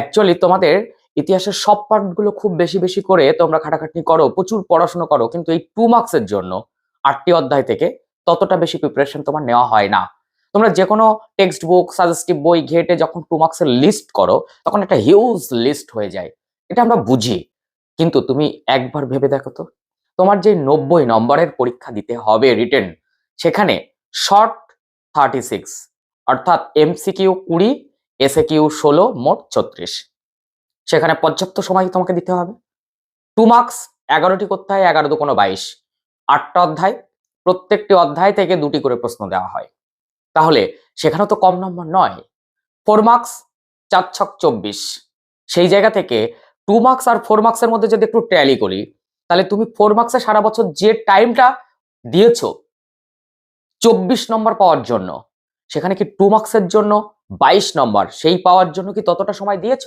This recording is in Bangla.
অ্যাকচুয়ালি তোমাদের ইতিহাসের সব পার্টগুলো খুব বেশি বেশি করে তোমরা খাটাখাটনি করো, প্রচুর পড়াশোনা করো, কিন্তু এই টু মার্কসের জন্য আটটি অধ্যায় থেকে ততটা বেশি প্রিপারেশন তোমার নেওয়া হয় না। তোমরা যে কোনো টেক্সট বুক সাজেস্টিভ বই ঘেটে যখন টু মার্কসের লিস্ট করো, তখন একটা হিউজ লিস্ট হয়ে যায়। এটা আমরা বুঝি। কিন্তু তুমি একবার ভেবে দেখো তো, তোমার যে নব্বই নম্বরের পরীক্ষা দিতে হবে রিটেন সেখানে শর্ট থার্টি সিক্স অর্থাৎ এমসিকিউ কুড়ি এসএ কিউ ষোলো, মোট ছত্রিশ। সেখানে পর্যাপ্ত সময় তোমাকে দিতে হবে। টু মার্কস এগারোটি করতে হয় এগারো দু কোনো বাইশ। আটটা অধ্যায়, প্রত্যেকটি অধ্যায় থেকে দুটি করে প্রশ্ন দেওয়া হয়। তাহলে সেখানে তো কম নম্বর নয়। ফোর মার্কস চার ছক চব্বিশ। সেই জায়গা থেকে টু মার্কস আর ফোর মার্কসের মধ্যে যদি একটু ট্যালি করি, তাহলে তুমি ফোর মার্কসে সারা বছর যে টাইমটা দিয়েছ, চব্বিশ নম্বর পাওয়ার জন্য, সেখানে কি টু মার্কসের জন্য বাইশ নম্বর সেই পাওয়ার জন্য কি ততটা সময় দিয়েছ?